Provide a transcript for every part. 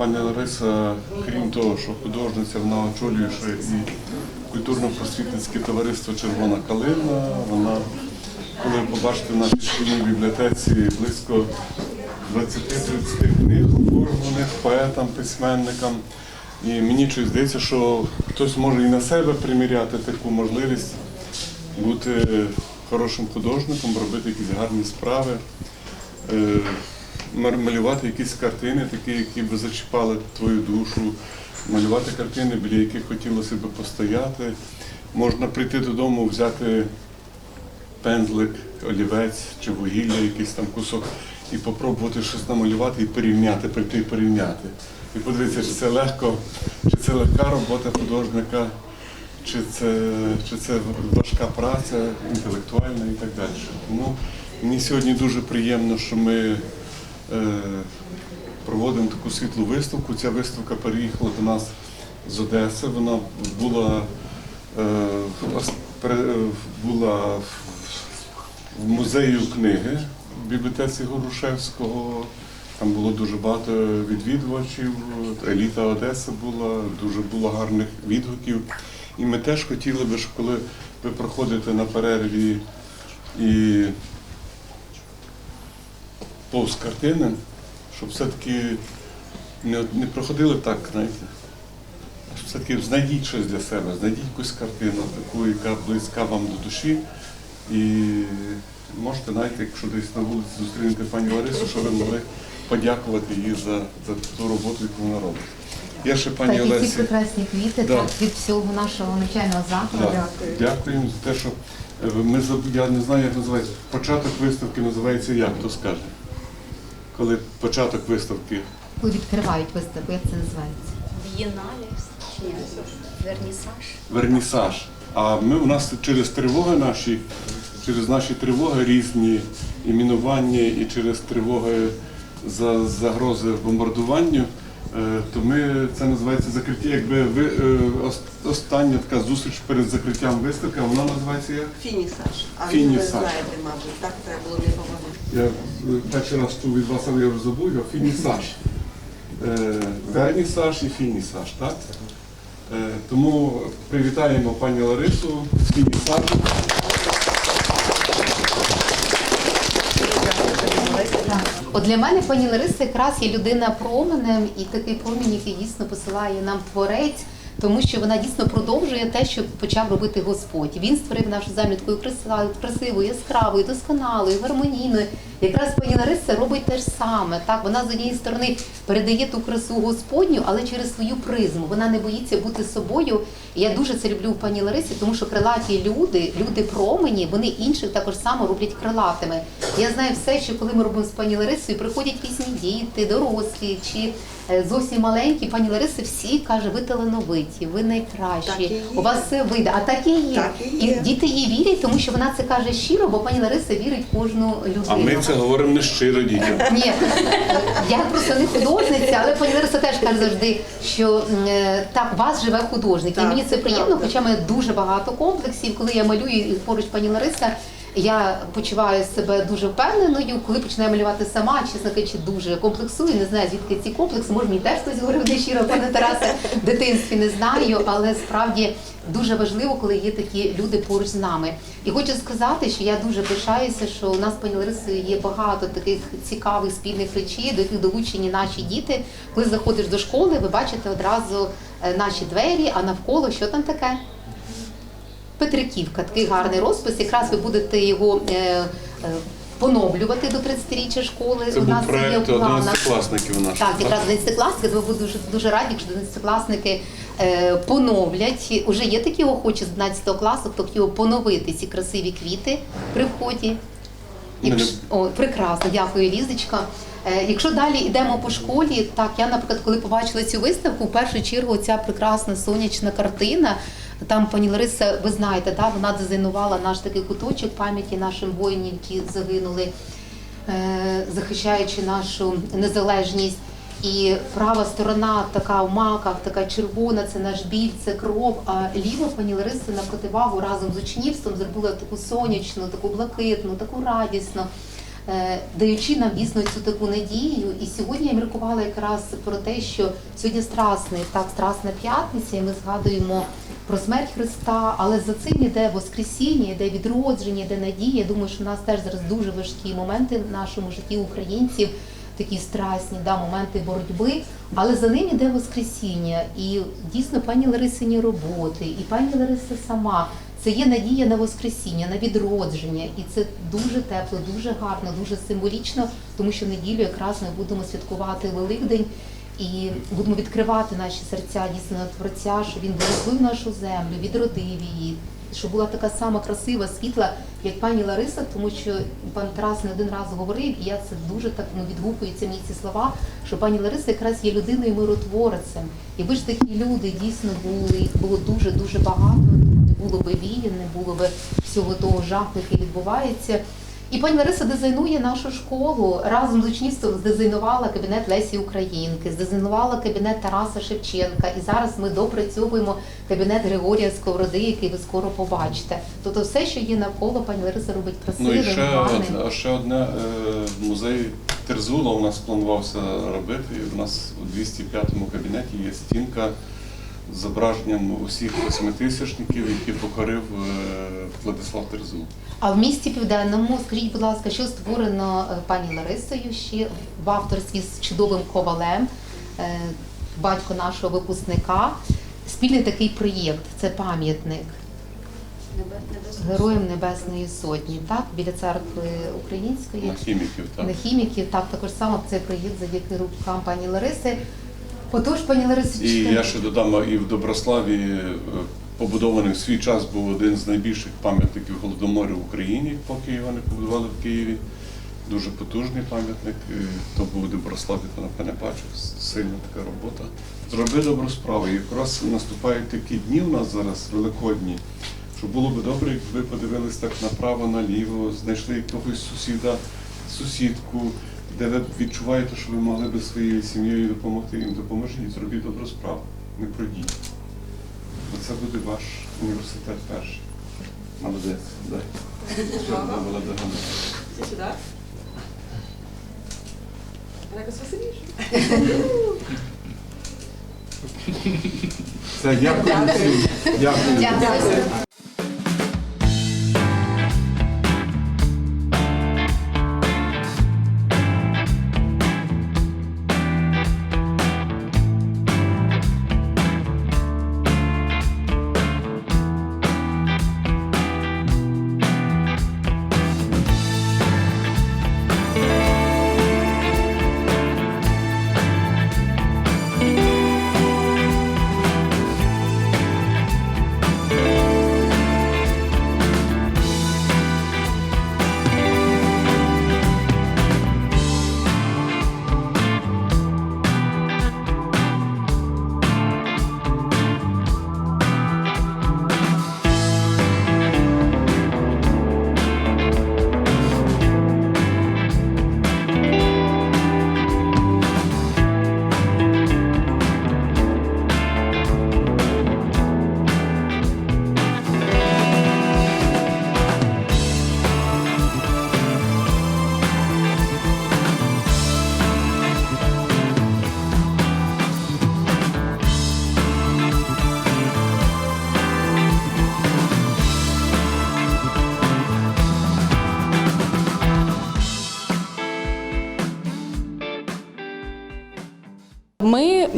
пані Лариса, крім того, що художниця, вона очолює і культурно-просвітницьке товариство Червона калина. Вона, коли ви побачите в нашій шкільній бібліотеці близько 20-30 книг оформлених поетам, письменникам. І мені щось здається, що хтось може і на себе приміряти таку можливість бути хорошим художником, робити якісь гарні справи, е, малювати якісь картини, такі, які б зачіпали твою душу, малювати картини, біля яких хотілося б постояти. Можна прийти додому, взяти пензлик, олівець чи вугілля, якийсь там кусок, і попробувати щось намалювати і порівняти, прийти і порівняти. І подивитися, чи це легко, чи це легка робота художника, чи це, чи це важка праця, інтелектуальна і так далі. Тому мені сьогодні дуже приємно, що ми проводимо таку світлу виставку. Ця виставка переїхала до нас з Одеси. Вона була, е, е, була в- музею книги в бібліотеці Горушевського. Там було дуже багато відвідувачів, еліта Одеси була, дуже було гарних відгуків. І ми теж хотіли би, коли ви проходите на перерві і повз картини, щоб все-таки не, не проходили так, знаєте. щоб Все-таки знайдіть щось для себе, знайдіть якусь картину, таку, яка близька вам до душі. І можете, знаєте, якщо десь на вулиці зустрінете пані Ларису, що ви могли подякувати їй за, за ту роботу, яку вона робить. Я ще пані Так, і ці прекрасні квіти Да. так, від всього нашого навчального закладу. Да. Дякуємо за те, що е, ми я не знаю, як називається. Початок виставки називається як, хто скаже? Коли початок виставки. Коли відкривають виставку, як це називається? Бієнале чи ні? Вернісаж. вернісаж. А ми у нас через тривоги наші, через наші тривоги різні і мінування, і через тривоги за загрози бомбардуванню. е, То ми це називається закриття, якби ви е, остання така зустріч перед закриттям виставки, а вона називається як? Фінісаж. А ви Фінісаж. знаєте, мабуть, так треба було не говорити. Я е, перший раз чув від вас, але я вже забув, його фінісаж. Вернісаж і фінісаж, так? Е, Тому привітаємо пані Ларису з фінісажем. От для мене пані Лариса якраз є людина променем і такий промінь, який дійсно посилає нам творець, тому що вона дійсно продовжує те, що почав робити Господь. Він створив нашу землю такою красивою, яскравою, досконалою, гармонійною. Якраз пані Лариса робить те ж саме. Так, вона з однієї сторони передає ту красу Господню, але через свою призму. Вона не боїться бути собою. Я дуже це люблю в пані Ларисі, тому що крилаті люди, люди промені, вони інших також само роблять крилатими. Я знаю все, що коли ми робимо з пані Ларисою, приходять різні діти, дорослі чи зовсім маленькі. Пані Лариса всі каже, ви талановиті, ви найкращі. І. У вас все вийде. А так і є. Так і є. діти їй вірять, тому що вона це каже щиро, бо пані Лариса вірить кожну людину. А ми це говоримо не щиро дітям. Ні, я просто не художниця, але пані Лариса теж каже завжди, що е, так, вас живе художник. І мені це приємно, хоча в мене дуже багато комплексів. Коли я малюю і поруч пані Лариса, я почуваю себе дуже впевненою. Коли починаю малювати сама, чесно кажучи, дуже комплексую. Не знаю, звідки ці комплекси. Може, мені теж хтось говорив не щиро, пане Тарасе, в дитинстві не знаю, але справді дуже важливо, коли є такі люди поруч з нами. І хочу сказати, що я дуже пишаюся, що у нас пані Ларисою є багато таких цікавих спільних речей, до яких долучені наші діти. Коли заходиш до школи, ви бачите одразу е, наші двері, а навколо що там таке? Петриківка, такий гарний розпис. Якраз ви будете його е, е, поновлювати до 30-річчя школи. Це у був нас є проєкт в планах. одинадцятикласників. Так, якраз одинадцятикласники, ми будемо дуже, дуже раді, якщо одинадцятикласники е, поновлять. Уже є такі охочі з 11 класу, хто хотів поновити ці красиві квіти при вході. Якщо, о, прекрасно, дякую, Лізочка. Е, якщо далі йдемо по школі, так я, наприклад, коли побачила цю виставку, в першу чергу ця прекрасна сонячна картина. Там пані Лариса, ви знаєте, да, вона дизайнувала наш такий куточок пам'яті нашим воїнам, які загинули, е, захищаючи нашу незалежність. І права сторона така в маках, така червона, це наш біль, це кров. А ліва пані Лариса на противагу разом з учнівством зробила таку сонячну, таку блакитну, таку радісну. Е, даючи нам дійсно цю таку надію. І сьогодні я міркувала якраз про те, що сьогодні страсний, так, страсна п'ятниця, і ми згадуємо про смерть Христа, але за цим іде Воскресіння, іде відродження, іде надія. Я думаю, що в нас теж зараз дуже важкі моменти в нашому житті українців, такі страсні да, моменти боротьби. Але за ним іде Воскресіння. І дійсно пані Ларисині роботи, і пані Лариса сама. Це є надія на Воскресіння, на відродження, і це дуже тепло, дуже гарно, дуже символічно, тому що неділю якраз ми будемо святкувати Великдень і будемо відкривати наші серця дійсно Творця, що він благословив нашу землю, відродив її, щоб була така сама красива, світла, як пані Лариса, тому що пан Тарас не один раз говорив, і я це дуже так ну, відгукується мені ці слова, що пані Лариса якраз є людиною миротворцем. Якби ж такі люди дійсно були, було дуже дуже багато, було би війн, не було би всього того жаху, який відбувається. І пані Лариса дизайнує нашу школу разом з учнівством здизайнувала кабінет Лесі Українки, здизайнувала кабінет Тараса Шевченка. І зараз ми допрацьовуємо кабінет Григорія Сковороди, який ви скоро побачите. Тобто все, що є навколо, пані Лариса робить Ну і ще, гарним. а ще одне е, музей Терзула у нас планувався робити. У нас у 205-му кабінеті є стінка з зображенням усіх восьмитисячників, які покорив е, Владислав Терзул. А в місті Південному, скажіть, будь ласка, що створено е, пані Ларисою ще в авторстві з чудовим ковалем, е, батько нашого випускника. Спільний такий проєкт це пам'ятник. Героям Небесної Сотні, так, біля церкви Української. На хіміків, так. На хіміків, так, також само цей проєкт завдяки рукам пані Лариси. Отож, пані Ларисочка, І я ще додам, і в Доброславі е, побудований в свій час був один з найбільших пам'ятників голодомору в Україні, поки його не побудували в Києві. Дуже потужний пам'ятник. Хто був у Доброславі, то напевне бачив. Сильна така робота. Зроби добру справу. І якраз наступають такі дні у нас зараз, великодні, що було б добре, якби ви подивились так направо, наліво, знайшли якогось сусіда, сусідку, де ви відчуваєте, що ви могли би своєю сім'єю допомогти їм, допоможіть, зробіть добру справу. Не пройдіть. Бо це буде ваш університет перший. Молодець, дай. Була догадана. Сюди. Якось веселіше. Все, дякую всім. Дякую.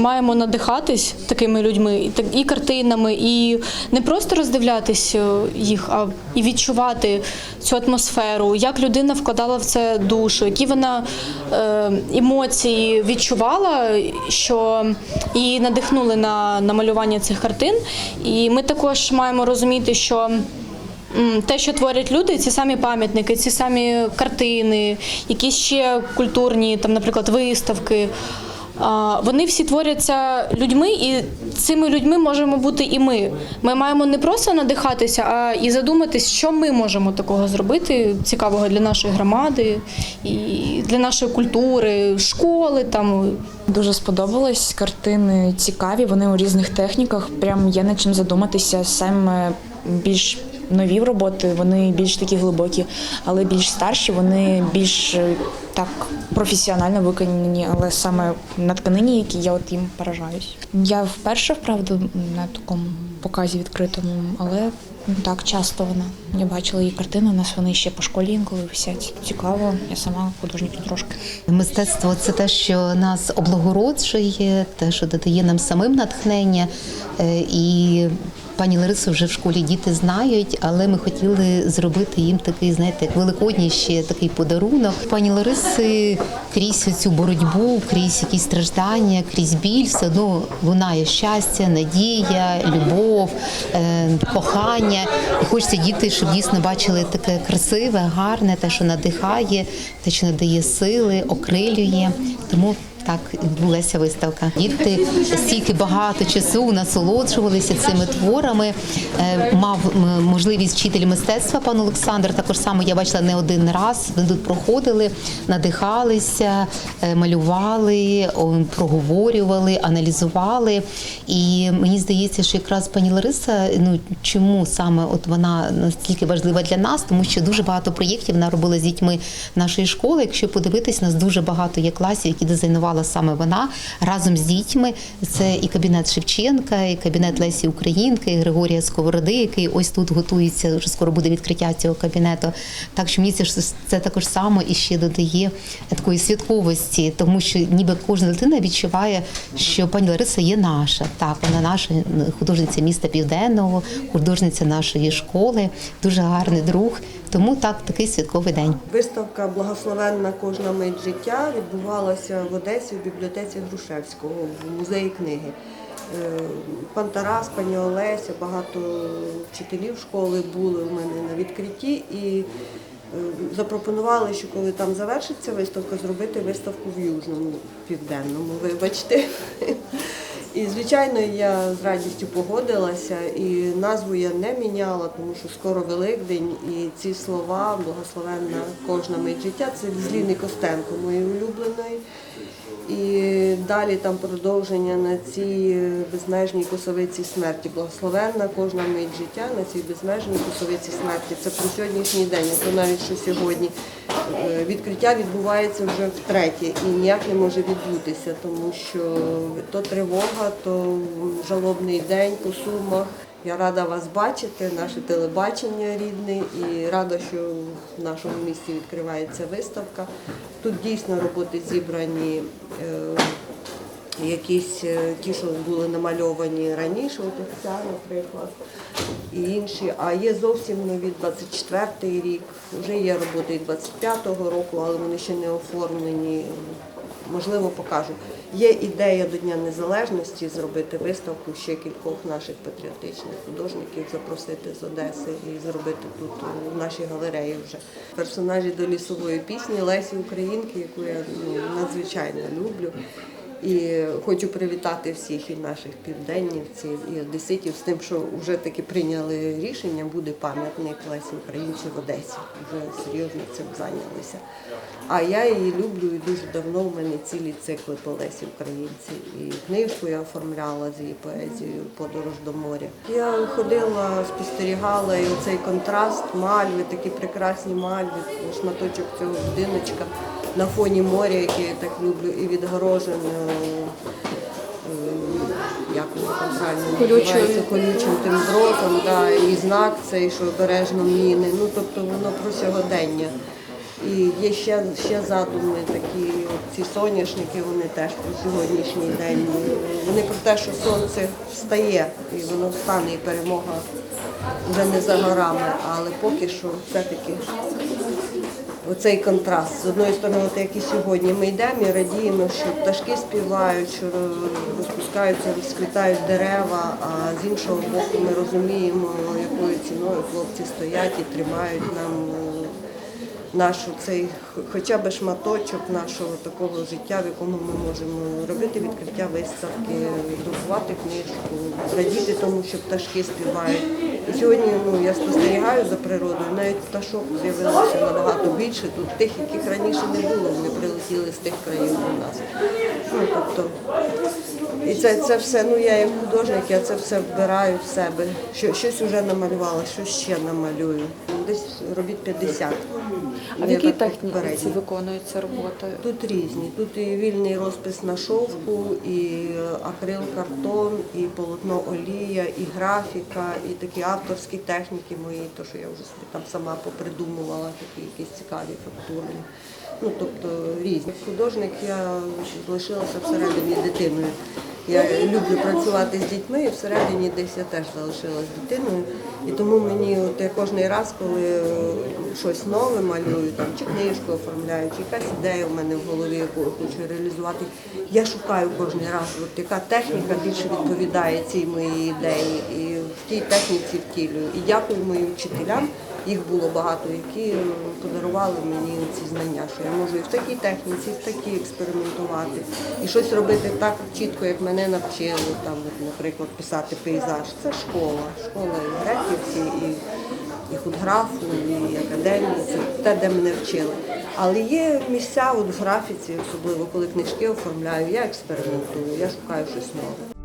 Маємо надихатись такими людьми, і картинами, і не просто роздивлятись е, їх, а і відчувати цю атмосферу, як людина вкладала в це душу, які вона е, емоції відчувала, що її надихнули на, на малювання цих картин. І ми також маємо розуміти, що. Те, що творять люди, ці самі пам'ятники, ці самі картини, якісь ще культурні, там, наприклад, виставки. Вони всі творяться людьми, і цими людьми можемо бути і ми. Ми маємо не просто надихатися, а і задуматись, що ми можемо такого зробити, цікавого для нашої громади, і для нашої культури, школи. Там Дуже сподобалось. Картини цікаві, вони у різних техніках. Прям є над чим задуматися. Саме більш нові роботи, вони більш такі глибокі, але більш старші, вони більш е, так професіонально виконані, але саме на тканині, які я от їм поражаюсь. Я вперше, вправду, на такому показі відкритому, але так часто вона. Я бачила її картини, у нас вони ще по школі інколи висять. Цікаво, я сама художник трошки. Мистецтво це те, що нас облагороджує, те, що додає нам самим натхнення. Е, І пані Ларису вже в школі діти знають, але ми хотіли зробити їм такий, знаєте, великодній ще такий подарунок. Пані Лариси крізь цю боротьбу, крізь якісь страждання, крізь біль, все одно лунає щастя, надія, любов, е, кохання. І хочеться діти, щоб дійсно бачили таке красиве, гарне, те, що надихає, те, що надає сили, окрилює. Тому так відбулася виставка. Діти стільки багато часу насолоджувалися цими творами. Е, Мав можливість вчитель мистецтва пан Олександр. Також само я бачила не один раз. Вони тут проходили, надихалися, е, малювали, проговорювали, аналізували. І мені здається, що якраз пані Лариса, ну чому саме от вона настільки важлива для нас, тому що дуже багато проєктів вона робила з дітьми нашої школи. Якщо подивитись, нас дуже багато є класів, які дизайнувала саме вона разом з дітьми. Це і кабінет Шевченка, і кабінет Лесі Українки, і Григорія Сковороди, який ось тут готується. Вже скоро буде відкриття цього кабінету. Так що мені це це також само і ще додає такої святковості, тому що ніби кожна дитина відчуває, що пані Лариса є наша. Так, вона наша художниця міста Південного, художниця нашої школи, дуже гарний друг. Тому так такий святковий день. Виставка Благословенна кожна мить життя відбувалася в Одесі в бібліотеці Грушевського в музеї книги. Е, Пан Тарас, пані Олеся, багато вчителів школи були у мене на відкритті і е, запропонували, що коли там завершиться виставка, зробити виставку в Южному, південному, вибачте. І, звичайно, я з радістю погодилася, і назву я не міняла, тому що скоро Великдень, і ці слова благословенна кожна мить життя це з Ліни Костенко, моєї улюбленої. І далі там продовження на цій безмежній косовиці смерті. Благословенна кожна мить життя на цій безмежній косовиці смерті. Це про сьогоднішній день, а то навіть що сьогодні. Е, Відкриття відбувається вже втретє і ніяк не може відбутися, тому що то тривога, то жалобний день по сумах. Я рада вас бачити, наше телебачення рідне, і рада, що в нашому місті відкривається виставка. Тут дійсно роботи зібрані. Е, Якісь е, ті, що були намальовані раніше, от ця, наприклад, і інші. А є зовсім нові 24-й рік, вже є роботи 25-го року, але вони ще не оформлені. Можливо, покажу. Є ідея до Дня Незалежності зробити виставку ще кількох наших патріотичних художників, запросити з Одеси і зробити тут у нашій галереї вже персонажі до лісової пісні Лесі Українки, яку я ну, надзвичайно люблю. І хочу привітати всіх і наших південнівців, і одеситів з тим, що вже таки прийняли рішення, буде пам'ятник Лесі Українці в Одесі. Вже серйозно цим зайнялися. А я її люблю і дуже давно в мене цілі цикли по Лесі Українці. І книжку я оформляла з її поезією Подорож до моря. Я ходила, спостерігала і оцей контраст, мальви, такі прекрасні мальви, шматочок цього будиночка на фоні моря, яке я так люблю, і відгорожено. Як воно там правильно називається, колючим тим дротом, да, і знак цей, що обережно міни. Ну тобто воно про сьогодення. І є ще, ще задуми такі, ці соняшники, вони теж про сьогоднішній день. Вони про те, що сонце встає, і воно встане, і перемога вже не за горами, але поки що все-таки оцей контраст. З одної сторони, от як і сьогодні, ми йдемо і радіємо, що пташки співають, що розпускаються, розквітають дерева, а з іншого боку ми розуміємо, якою ціною хлопці стоять і тримають нам е, нашу цей хоча б шматочок нашого такого життя, в якому ми можемо робити відкриття виставки, друкувати книжку, радіти тому, що пташки співають. Сьогодні ну, я спостерігаю за природою, навіть пташок з'явилося набагато більше. Тут тих, яких раніше не було, вони прилетіли з тих країн до нас. Ну, тобто, і це, це все, ну я як художник, я це все вбираю в себе. Що, щось вже намалювала, щось ще намалюю. Десь робіт 50. А в якій техніці виконується робота? Тут різні. Тут і вільний розпис на шовку, і акрил, картон, і полотно олія, і графіка, і такі авторські техніки мої, то що я вже собі там сама попридумувала, такі якісь цікаві фактурні. Ну, тобто різні. Художник я залишилася всередині дитиною. Я люблю працювати з дітьми, і всередині десь я теж залишилась дитиною. І тому мені от я кожен раз, коли е, щось нове малюю, там, чи книжку оформляю, чи якась ідея в мене в голові, яку я хочу реалізувати, я шукаю кожен раз, от яка техніка більше відповідає цій моїй ідеї. І в тій техніці втілюю. І дякую моїм вчителям. Їх було багато, які е, подарували мені ці знання, що я можу і в такій техніці, і в такій експериментувати, і щось робити так чітко, як мене навчили. Там, наприклад, писати пейзаж. Це школа, школа і греківці, і, і худграфу, і академії. Це те, де мене вчили. Але є місця от в графіці, особливо коли книжки оформляю, я експериментую, я шукаю щось нове.